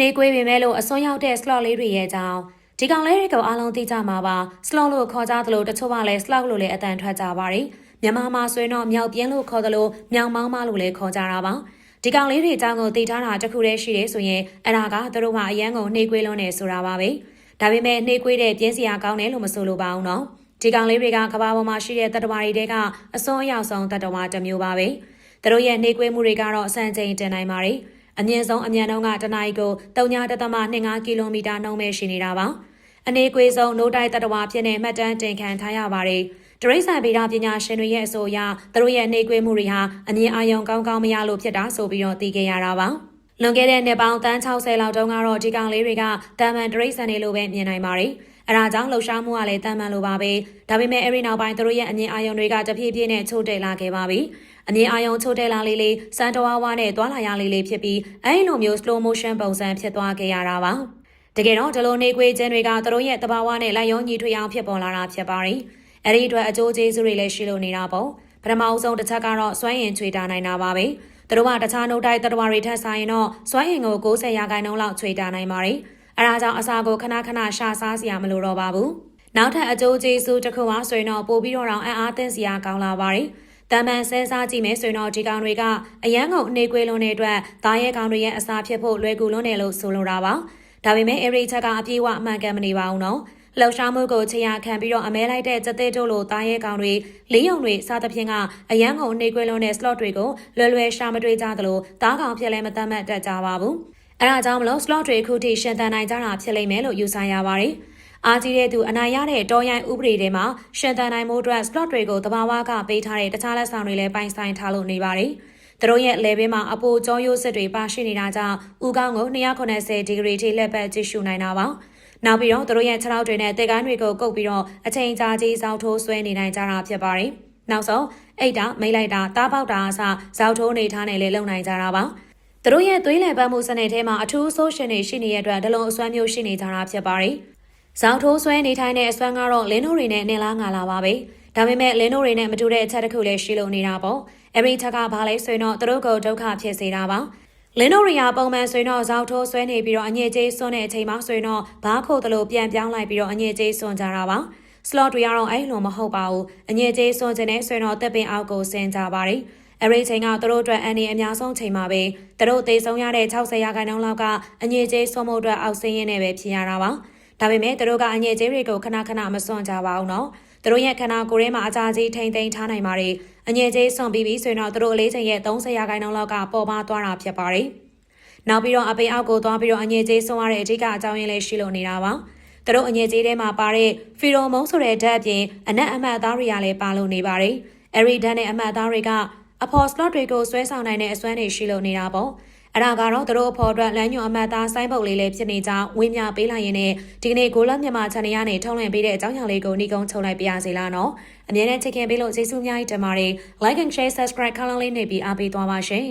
နေကွေးပေမဲ့လို့အစွန်းရောက်တဲ့ slot လေးတွေရဲ့ကြောင်းဒီကောင်လေးတွေကိုအားလုံးသိကြမှာပါ slot လို့ခေါ်ကြသလိုတချို့ကလည်း slot လို့လည်းအတန်ထွက်ကြပါတယ်မြန်မာမှာဆိုရင်တော့မြောက်ပြင်းလို့ခေါ်သလိုမြောင်မောင်းမလို့လည်းခေါ်ကြတာပါဒီကောင်လေးတွေအကြောင်းကိုသိထားတာတခုတည်းရှိတယ်ဆိုရင်အဲ့ဒါကသူတို့မှအရန်ကိုနှေးကွေးလုံးနေဆိုတာပါပဲဒါပေမဲ့နှေးကွေးတဲ့ပြင်းစရာကောင်းတယ်လို့မဆိုလိုပါဘူးနော်ဒီကောင်လေးတွေကကဘာပေါ်မှာရှိတဲ့တတ္တဝါတွေတဲကအစွန်းအရောက်ဆုံးတတ္တဝါတစ်မျိုးပါပဲသူတို့ရဲ့နှေးကွေးမှုတွေကတော့အဆန်ချိန်တင်နိုင်ပါတယ် အမြင့်ဆုံးအမြန်နှုန်းကတနအီကို3.25ကီလိုမီတာနှုန်းပဲရှိနေတာပါ။အနေကွေးဆုံးနိုးတိုက်တတဝါဖြစ်နေမှတ်တမ်းတင်ခံထားရပါတယ်။တရိษံဗေဒပညာရှင်တွေရဲ့အဆိုအရသူတို့ရဲ့အနေကွေးမှုတွေဟာအမြင်အာရုံကောင်းကောင်းမရလို့ဖြစ်တာဆိုပြီးတော့သိခဲ့ရတာပါ။လွန်ခဲ့တဲ့နှစ်ပေါင်းတန်း60လောက်တုန်းကတော့ဒီကောင်လေးတွေကတာမန်တရိษံတွေလိုပဲမြင်နိုင်ပါတယ်။ အဲဒါကြောင့်လှုပ်ရှားမှုကလည်းတန်မှန်လိုပါပဲ။ဒါပေမဲ့အဲဒီနောက်ပိုင်းသူတို့ရဲ့အမြင်အာရုံတွေကတဖြည်းဖြည်းနဲ့ချို့တဲ့လာခဲ့ပါပြီ။အမြင်အာရုံချိုးတဲလာလေးလေးစန်တဝါဝါနဲ့သွာလာရလေးလေးဖြစ်ပြီးအဲဒီလိုမျိုး slow motion ပုံစံဖြစ်သွားခဲ့ရတာပါတကယ်တော့ဒီလိုနေခွေခြင်းတွေကသူတို့ရဲ့တဘာဝနဲ့လိုက်ရုံညီထွေအောင်ဖြစ်ပေါ်လာတာဖြစ်ပါတယ်အဲ့ဒီအတွက်အကျိုးကျေးဇူးတွေလည်းရှိလို့နေတာပေါ့ပထမအဆုံးတစ်ချက်ကတော့စွမ်းရင်ချွေတာနိုင်တာပါပဲသူတို့ကတခြားနှုတ်တိုက်တတဝါတွေထက်ဆိုင်ရင်တော့စွမ်းရင်ကို90ရာခိုင်နှုန်းလောက်ချွေတာနိုင်ပါတယ် အဲဒါကြောင့်အစာကိုခဏခဏရှာစားစရာမလိုတော့ပါဘူးနောက်ထပ်အကျိုးကျေးဇူးတစ်ခုပါဆိုရင်တော့ပို့ပြီးတော့အောင်အံ့အားသင့်စရာကောင်းလာပါတယ်တမန်ဆဲစားကြည့်မယ်ဆိုရင်တော့ဒီကောင်တွေကအရန်ကုန်အနေကွေးလုံးတဲ့အတွက်သားရဲကောင်တွေရဲ့အစာဖြစ်ဖို့လွယ်ကူလွန်းတယ်လို့ဆိုလိုတာပါဒါပေမဲ့အဲ့ဒီချက်ကအပြေးဝအမှန်ကန်မနေပါဘူးနော်လှောက်ရှားမှုကိုချရာခံပြီးတော့အမဲလိုက်တဲ့စတဲ့တို့လိုသားရဲကောင်တွေလေးယုံတွေစသဖြင့်ကအရန်ကုန်အနေကွေးလုံးတဲ့ slot တွေကိုလွယ်လွယ်ရှာမတွေ့ကြသလိုသားကောင်ဖြစ်လဲမတတ်မှတ်တတ်ကြပါဘူး အဲဒါကြောင့်မလို့ slot တွေခုထိရှင်သန်နိုင်ကြတာဖြစ်လိမ့်မယ်လို့ယူဆရပါတယ်။အားကြီးတဲ့သူအနိုင်ရတဲ့တော်ရိုင်းဥပဒေထဲမှာရှင်သန်နိုင်မှုအတွက် slot တွေကိုတဘာဝကပေးထားတဲ့တခြားလက်ဆောင်တွေလည်းပိုင်ဆိုင်ထားလို့နေပါတယ်။သူတို့ရဲ့ level မှာအပိုကြောရိုးစစ်တွေပါရှိနေတာကြောင့်ဥကောင်းကို290ဒီဂရီထိလက်ပတ်ကြည့်ရှုနိုင်တာပါ။နောက်ပြီးတော့သူတို့ရဲ့ခြေထောက်တွေနဲ့တက်ကိုင်းတွေကိုကုပ်ပြီးတော့အချိန်ကြာကြီးစောက်ထိုးဆွဲနေနိုင်ကြတာဖြစ်ပါတယ်။နောက်ဆုံးအိတ်တာမိလိုက်တာတားပေါက်တာအစဇောက်ထိုးနေထားနေလေလုံနိုင်ကြတာပါ။ သူတို့ရဲ့သွေးလည်ပတ်မှုစနစ်ထဲမှာအထူးဆိုရှင်တွေရှိနေတဲ့အတွက်ဒလုံးအစွမ်းမျိုးရှိနေကြတာဖြစ်ပါတယ်။။ဇောက်ထိုးဆွဲနေထိုင်တဲ့အစွမ်းကတော့လင်းတို့တွေနဲ့နင်လားငါလာပါပဲ။ဒါပေမဲ့လင်းတို့တွေနဲ့မတူတဲ့အချက်တစ်ခုလည်းရှိလို့နေတာပေါ့။အဲ့ဒီချက်ကဘာလဲဆိုရင်တော့သူတို့ကိုဒုက္ခဖြစ်စေတာပါ။လင်းတို့ရီယာပုံမှန်ဆိုရင်တော့ဇောက်ထိုးဆွဲနေပြီးတော့အညစ်အကြေးစွန်းတဲ့အချိန်မှာဆိုရင်တော့ဘားခုတ်တလို့ပြန်ပြောင်းလိုက်ပြီးတော့အညစ်အကြေးစွန်းကြတာပါ။ slot တွေကတော့အဲ့လိုမဟုတ်ပါဘူး။အညစ်အကြေးစွန်းခြင်းနဲ့ဆိုရင်တော့တပ်ပင်အောက်ကိုဆင်းကြပါတယ်။ အဲ့ဒီချိန်ကသူတို့အတွက်အန်ဒီအများဆုံးချိန်မှာပဲသူတို့သေဆုံးရတဲ့60ရာခိုင်နှုန်းလောက်ကအငြိကျေးဆုံးမှုအတွက်အောက်ဆင်းရင်းနဲ့ပဲဖြစ်ရတာပါ။ဒါပေမဲ့သူတို့ကအငြိကျေးတွေကိုခဏခဏမစွန့်ကြပါဘူးနော်သူတို့ရဲ့ခန္ဓာကိုယ်ထဲမှာအကြာကြီးထိမ့်သိမ်းထားနိုင်ပါတယ်အငြိကျေးစွန့်ပြီးပြီဆိုရင်တော့သူတို့အလေးချိန်ရဲ့30ရာခိုင်နှုန်းလောက်ကပေါ်ပါသွားတာဖြစ်ပါတယ်နောက်ပြီးတော့အပိန်အောက်ကိုသွားပြီးတော့အငြိကျေးစွန့်ရတဲ့အဓိကအကြောင်းရင်းလေးရှိလို့နေတာပါသူတို့အငြိကျေးထဲမှာပါတဲ့ဖီရိုမုန်းဆိုတဲ့ဓာတ်အပြင်အနက်အမှတ်သားတွေကလည်းပါလို့နေပါတယ်အဲဒီဓာတ်နဲ့အမှတ်သားတွေက အဖော်စလော့တွေကိုဆွဲဆောင်နိုင်တဲ့အစွမ်းတွေရှိလို့နေတာပေါ့အဲ့ဒါကတော့သူတို့အဖော်အတွက်လမ်းညွှန်အမှတ်သားဆိုင်းပုတ်လေးလေးဖြစ်နေကြောင်းဝင်းမြပေးလိုက်ရင်လည်းဒီကနေ့ကိုလမြန်မာ channel ရနေထုတ်လွှင့်ပေးတဲ့အကြောင်းအရာလေးကိုနှီးကုန်းချုပ်လိုက်ပြရစီလားနော်အမြဲတမ်းချစ်ခင်ပေးလို့ကျေးဇူးများကြီးတင်ပါတယ် like and share subscribe ခါလုံးလေးနေပြီးအားပေးသွားပါရှင်